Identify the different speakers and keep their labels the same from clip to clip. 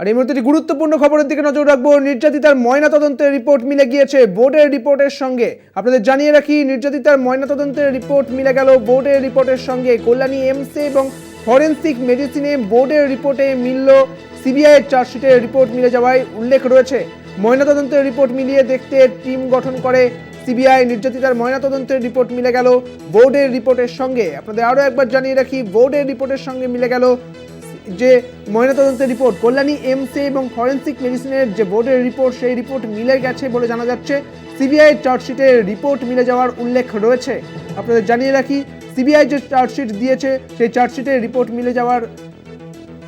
Speaker 1: আর এই মুহূর্তে গুরুত্বপূর্ণ খবরের দিকে নজর রাখব। নির্যাতিতার ময়নাতদন্তের রিপোর্ট মিলে গিয়েছে বোর্ডের রিপোর্টের সঙ্গে। আপনাদের জানিয়ে রাখি, নির্যাতিতার ময়নাতদন্তের রিপোর্ট মিলে গেল বোর্ডের রিপোর্টের সঙ্গে। কল্যাণী এমসে এবং ফরেন্সিক মেডিসিনে বোর্ডের রিপোর্টে মিলল সিবিআইয়ের চার্জশিটের রিপোর্ট মিলে যাওয়ায় উল্লেখ রয়েছে। ময়নাতদন্তের রিপোর্ট মিলিয়ে দেখতে টিম গঠন করে সিবিআই। নির্যাতিতার ময়নাতদন্তের রিপোর্ট মিলে গেল বোর্ডের রিপোর্টের সঙ্গে। আপনাদের আরও একবার জানিয়ে রাখি, বোর্ডের রিপোর্টের সঙ্গে মিলে গেল যে ময়নাতদন্তের রিপোর্ট, কল্যাণী এমসে এবং ফরেন্সিক মেডিসিনের যে বোর্ডের রিপোর্ট, সেই রিপোর্ট মিলে গেছে বলে জানা যাচ্ছে। সিবিআই চার্জশিটের রিপোর্ট মিলে যাওয়ার উল্লেখ রয়েছে। আপনাদের জানিয়ে রাখি, সিবিআই যে চার্জশিট দিয়েছে, সেই চার্জশিটের রিপোর্ট মিলে যাওয়ার,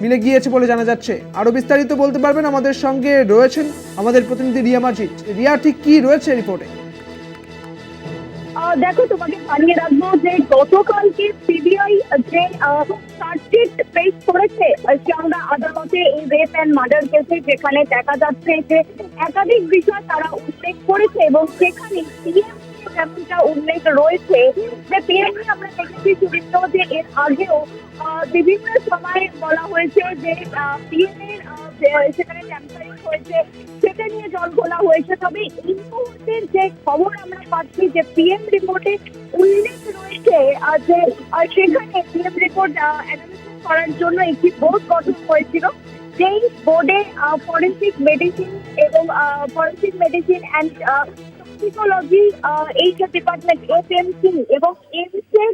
Speaker 1: মিলে গিয়েছে বলে জানা যাচ্ছে। আরও বিস্তারিত বলতে পারবেন আমাদের সঙ্গে রয়েছেন আমাদের প্রতিনিধি রিয়া মাজিদ। রিয়া, ঠিক কি রয়েছে রিপোর্টে?
Speaker 2: দেখো, তোমাকে জানিয়ে রাখব যে গতকালকে সিবিআই যে চার্জশিট পেশ করেছে আমরা আদালতে এই রেপ অ্যান্ড মার্ডার কেসে যেখানে দেখা যাচ্ছে যে একাধিক বিষয় তারা উল্লেখ করেছে এবং সেখানে সিএম যেমনটা উল্লেখ রয়েছে যে পিএম আমরা দেখেছি সুদীপ্ত যে এর আগেও বিভিন্ন সময় বলা হয়েছে যে পিএম এর আহ, যে- সেখানে ট্যাম্পারিং হয়েছে সেটা নিয়ে জল খোলা হয়েছে। তবে এই মুহূর্তের যে খবর আমরা পাচ্ছি যে পিএম রিপোর্টে উল্লেখ রয়েছে যে সেখানে পিএম রিপোর্ট অ্যানালিসিস করার জন্য একটি বোর্ড গঠন হয়েছিল। যেই বোর্ডে ফরেন্সিক মেডিসিন এবং forensic medicine and toxicology department S M C এবং এমস এর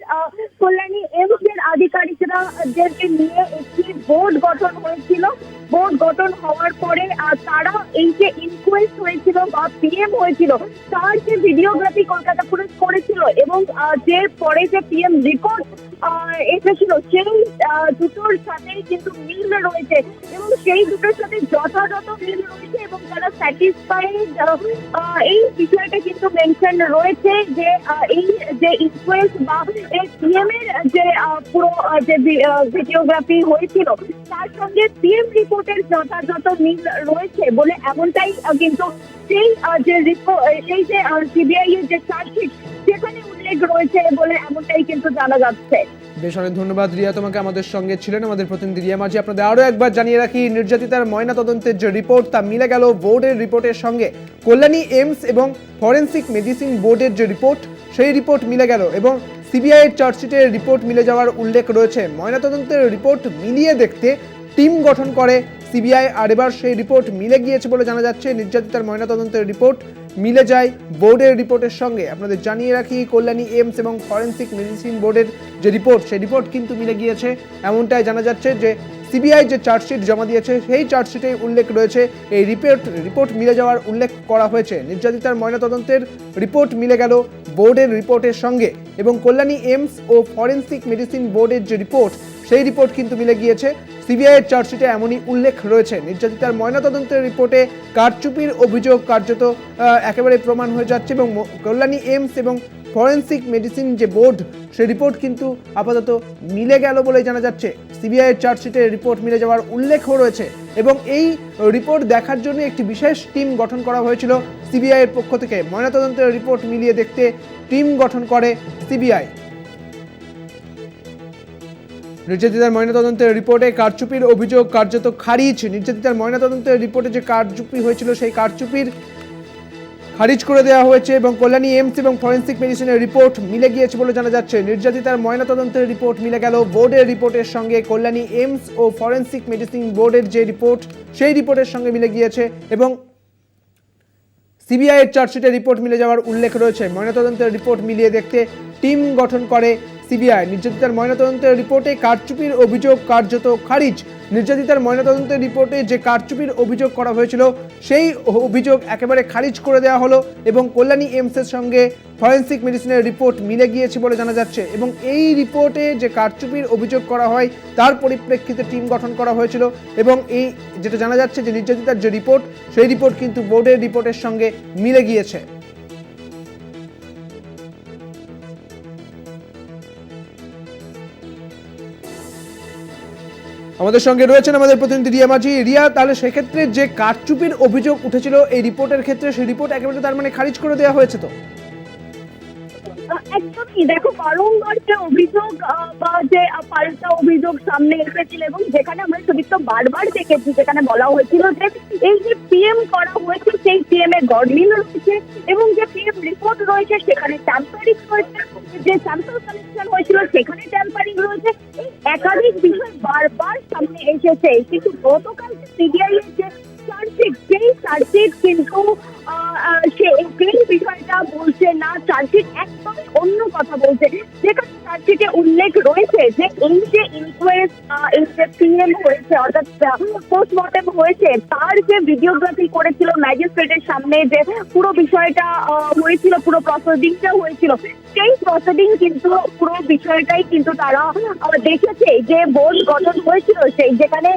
Speaker 2: কল্যাণী এমস এর আধিকারিকরা দেরকে নিয়ে একটি বোর্ড গঠন হয়েছিল। বোর্ড গঠন হওয়ার পরে তারা এই যে ইনকোয়েস্ট হয়েছিল বা পিএম হয়েছিল, তার যে ভিডিওগ্রাফি কলকাতা পুলিশ করেছিল এবং যে পরে যে পিএম রিপোর্ট সেই দুটোর সাথে কিন্তু মিল রয়েছে এবং সেই দুটোর সাথে যথাযথ মিল রয়েছে এবং তারা স্যাটিসফাইড এই বিষয়টা কিন্তু মেনশন রয়েছে যে এই যে বা এই এর যে পুরো যে ভিডিওগ্রাফি হয়েছিল, তার সঙ্গে পিএম রিপোর্টের যথাযথ মিল রয়েছে বলে এমনটাই কিন্তু সেই যে রিপোর্ট সেই যে সিবিআই এর যে চার্জশিট উল্লেখ রয়েছে বলে এমনটাই কিন্তু জানা যাচ্ছে।
Speaker 1: বেশ, অনেক ধন্যবাদ রিয়া তোমাকে আমাদের সঙ্গে ছিলেন, আমাদের প্রতিনিধি রিয়া মাঝি। আপনাদের আরও একবার জানিয়ে রাখি, নির্যাতিতার ময়নাতদন্তের যে রিপোর্ট, তা মিলে গেল বোর্ডের রিপোর্টের সঙ্গে। কল্যাণী এমস এবং ফরেন্সিক মেডিসিন বোর্ডের যে রিপোর্ট, সেই রিপোর্ট মিলে গেল এবং সিবিআইয়ের চার্জশিটের রিপোর্ট মিলে যাওয়ার উল্লেখ রয়েছে। ময়নাতদন্তের রিপোর্ট মিলিয়ে দেখতে টিম গঠন করে সিবিআই, আর এবার সেই রিপোর্ট মিলে গিয়েছে বলে জানা যাচ্ছে। নির্যাতিতার ময়নাতদন্তের রিপোর্ট মিলে যায় বোর্ডের রিপোর্টের সঙ্গে। আপনাদের জানিয়ে রাখি, কল্যাণী এমস এবং ফরেন্সিক মেডিসিন বোর্ডের যে রিপোর্ট, সেই রিপোর্ট কিন্তু মিলে গিয়েছে। এমনটাই জানা যাচ্ছে যে সিবিআই যে চার্জশিট জমা দিয়েছে, সেই চার্জশিটেই উল্লেখ রয়েছে। এই রিপোর্ট রিপোর্ট মিলে যাওয়ার উল্লেখ করা হয়েছে। নির্যাতিতার ময়নাতদন্তের রিপোর্ট মিলে গেল বোর্ডের রিপোর্টের সঙ্গে এবং কল্যাণী এমস ও ফরেন্সিক মেডিসিন বোর্ডের যে রিপোর্ট, সেই রিপোর্ট কিন্তু মিলে গিয়েছে। সিবিআইয়ের চার্জশিটে এমনই উল্লেখ রয়েছে। নির্যাতিতার ময়নাতদন্তের রিপোর্টে কারচুপির অভিযোগ কার্যত একেবারে প্রমাণ হয়ে যাচ্ছে এবং কল্যাণী এমস এবং ফরেন্সিক মেডিসিন যে বোর্ড, সে রিপোর্ট কিন্তু আপাতত মিলে গেল বলে জানা যাচ্ছে। সিবিআইয়ের চার্জশিটে রিপোর্ট মিলে যাওয়ার উল্লেখও রয়েছে এবং এই রিপোর্ট দেখার জন্য একটি বিশেষ টিম গঠন করা হয়েছিল সিবিআইয়ের পক্ষ থেকে। ময়নাতদন্তের রিপোর্ট মিলিয়ে দেখতে টিম গঠন করে সিবিআই। নির্যাতিতার ময়নাতদন্তের রিপোর্টে কারচুপির অভিযোগ কার্যত খারিজ। নির্যাতিতার ময়নাতদন্তের রিপোর্টে যে কারচুপি হয়েছিল, সেই কারচুপির খারিজ করে দেওয়া হয়েছে এবং কল্যাণী এমস এবং ফরেন্সিক মেডিসিনের রিপোর্ট মিলে গিয়েছে বলে জানা যাচ্ছে। নির্যাতিতার ময়নাতদন্তের রিপোর্ট মিলে গেল। বোর্ডের রিপোর্টের সঙ্গে কল্যাণী এমস ও ফরেন্সিক মেডিসিন বোর্ডের যে রিপোর্ট, সেই রিপোর্টের সঙ্গে মিলে গিয়েছে এবং সিবিআইয়ের চার্জশিটে রিপোর্ট মিলে যাওয়ার উল্লেখ রয়েছে। ময়নাতদন্তের রিপোর্ট মিলিয়ে দেখতে টিম গঠন করে সিবিআই নির্যাতিতার ময়নাতদন্তের রিপোর্টে কারচুপির অভিযোগ কার্যত খারিজ। নির্যাতিতার ময়নাতদন্তের রিপোর্টে যে কারচুপির অভিযোগ করা হয়েছিল, সেই অভিযোগ একেবারে খারিজ করে দেওয়া হলো এবং কল্যাণী এমসের সঙ্গে ফরেন্সিক মেডিসিনের রিপোর্ট মিলে গিয়েছে বলে জানা যাচ্ছে এবং এই রিপোর্টে যে কারচুপির অভিযোগ করা হয়, তার পরিপ্রেক্ষিতে টিম গঠন করা হয়েছিল এবং এই যেটা জানা যাচ্ছে যে নির্যাতিতার যে রিপোর্ট, সেই রিপোর্ট কিন্তু বোর্ডের রিপোর্টের সঙ্গে মিলে গিয়েছে। আমাদের সঙ্গে রয়েছেন আমাদের প্রতিনিধি রিয়া মাঝি। রিয়া, তাহলে সেক্ষেত্রে যে কারচুপির অভিযোগ উঠেছিল এই রিপোর্টের ক্ষেত্রে, সেই রিপোর্ট একেবারে তার মানে খারিজ করে দেওয়া হয়েছে তো?
Speaker 2: একদমই। দেখো বারংবার যে অভিযোগ বা যে পাল্টা অভিযোগ সামনে এসেছিল এবং যেখানে আমরা সুদীপ্ত বারবার দেখেছি, যেখানে বলা হয়েছিল যে এই যে পিএম করা হয়েছে, সেই পিএম এ গডমিল রয়েছে এবং যে পিএম রিপোর্ট রয়েছে, সেখানে ট্যাম্পারিং রয়েছে, যে স্যাম্পল কালেকশন হয়েছিল, সেখানে ট্যাম্পারিং রয়েছে। একাধিক বিষয় বারবার সামনে এসেছে। কিন্তু গতকাল সিবিআই যে সেই চার্জশিট কিন্তু সে সেই বিষয়টা বলছে না, চার্জশিট একদম অন্য কথা বলছে। যেখানে চার্জশিটে উল্লেখ রয়েছে যে এই যে ইনকোয়েস্ট এই যে পিএম হয়েছে, অর্থাৎ পোস্টমর্টেম হয়েছে, তার যে ভিডিওগ্রাফি করেছিল ম্যাজিস্ট্রেটের সামনে যে পুরো বিষয়টা হয়েছিল, পুরো প্রসিডিংটা হয়েছিল, সেই প্রসিডিং কিন্তু পুরো বিষয়টাই কিন্তু তারা দেখেছে যে বোর্ড গঠন হয়েছিল, সেই যেখানে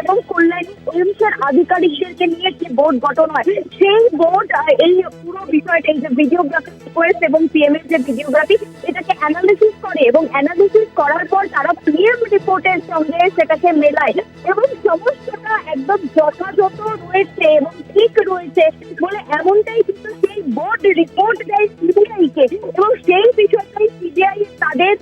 Speaker 2: এবং কল্যাণী এইমসের আধিকারিকদেরকে নিয়ে যে বোর্ড গঠন হয়, সেই বোর্ড এই পুরো বিষয়টা, এই যে ভিডিওগ্রাফি রিকোয়েস্ট এবং পিএম এর যে ভিডিওগ্রাফি এটাকে অ্যানালিসিস করে এবং অ্যানালিসিস করার পর তারা পিএম রিপোর্টের সঙ্গে সেটাকে মেলায়। এবং সমস্তটা একদম যথাযথ রয়েছে এবং ঠিক রয়েছে বলে এমনটাই কিন্তু সেই বোর্ড রিপোর্ট দেয় সিবিআই কে। এবং সেই বিষয়টাই সিবিআই তাদের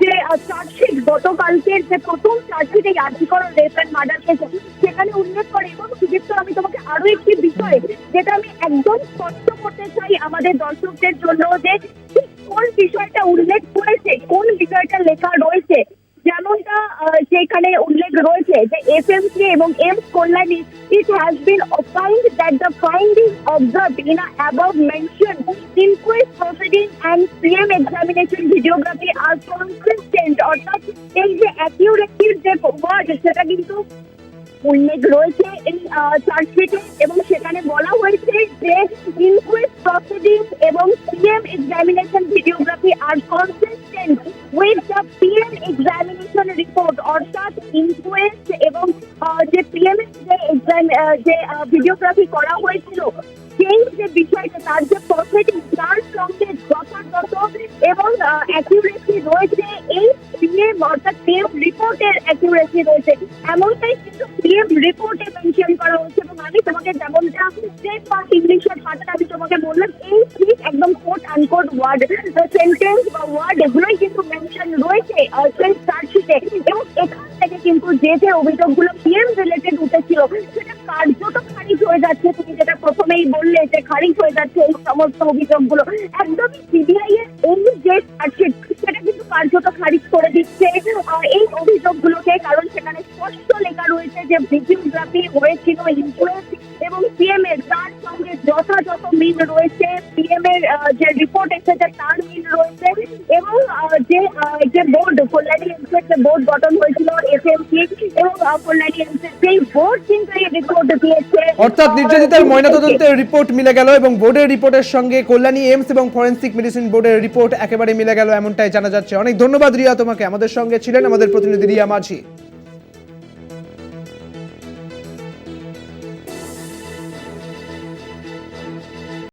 Speaker 2: যে চার্জশিট গতকালকের যে প্রথম চার্জশিট এই আর্টিকল রেপ অ্যান্ড মার্ডার কেসে সেখানে উল্লেখ করে। এবং সুদীপ্ত, আমি তোমাকে আরও একটি বিষয় যেটা আমি একদম স্পষ্ট করতে চাই আমাদের দর্শকদের জন্য যে কোন বিষয়টা উল্লেখ করেছে, কোন বিষয়টা লেখা রয়েছে সেখানে উল্লেখ রয়েছে যে এফএমসি এবং AIIMS Kalyani has been opined that the findings observed in a above mentioned inquest proceeding and PM examination videography are consistent অর্থাৎ এই যে অ্যাকিউরেসির যে ওয়ার্ড সেটা কিন্তু উল্লেখ রয়েছে এই চার্জশিটে এবং সেখানে বলা হয়েছে যে ইনকোয়েস্ট প্রসিডিং এবং পিএম এক্সামিনেশন ভিডিওগ্রাফি আর কনসিস্টেন্ট যে ভিডিওগ্রাফি করা হয়েছিল, সেই যে বিষয়টা, তার যে পারফেক্ট তার সঙ্গে যথাযথ এবং অ্যাকিউরেসি রয়েছে, এই পিএম অর্থাৎ পিএম রিপোর্টের অ্যাকিউরেসি রয়েছে। এমনটাই কিন্তু পিএম রিপোর্টে মেনশন করা হয়েছে। এবং আমি তোমাকে যেমনটা স্টেট বা ইংলিশের ভাষাটা আমি তোমাকে বললাম, এই ঠিক একদম কোট আনকোট ওয়ার্ড সেন্টেন্স বা ওয়ার্ড এগুলোই কিন্তু মেনশন রয়েছে চার্জশিটে এবং এখান থেকে কিন্তু যে যে অভিযোগগুলো পিএম রিলেটেড উঠেছিল, সেটা কার্যত খারিজ হয়ে যাচ্ছে। তুমি যেটা প্রথমেই বললে যে খারিজ হয়ে যাচ্ছে এই সমস্ত অভিযোগগুলো। একদমই সিবিআই এর এই যে চার্জশিট কার্যত খারিজ করে দিচ্ছে। এই অভিযোগগুলোকে, কারণ সেখানে স্পষ্ট লেখা রয়েছে যে ভিডিওগ্রাফি হয়েছিল ইনফ্লুয়েন্স এবং পিএম এর তার সঙ্গে যথাযথ মিল রয়েছে। পিএম এর যে রিপোর্ট এসেছে তার মিল রয়েছে এবং যে যে বোর্ড কল্যাণী এমসের যে বোর্ড গঠন হয়েছিল এসএমসি এবং কল্যাণী এমসের সেই বোর্ড কিন্তু এই রিপোর্ট দিয়েছে।
Speaker 1: অর্থাৎ নির্যাতিতার ময়নাতদন্তের রিপোর্ট মিলে গেল এবং বোর্ডের রিপোর্টের সঙ্গে কল্যাণী এমস এবং ফরেন্সিক মেডিসিন বোর্ডের রিপোর্ট একেবারে মিলে গেল এমনটাই জানা যাচ্ছে। অনেক ধন্যবাদ রিয়া তোমাকে। আমাদের সঙ্গে ছিলেন আমাদের প্রতিনিধি রিয়া মাঝি।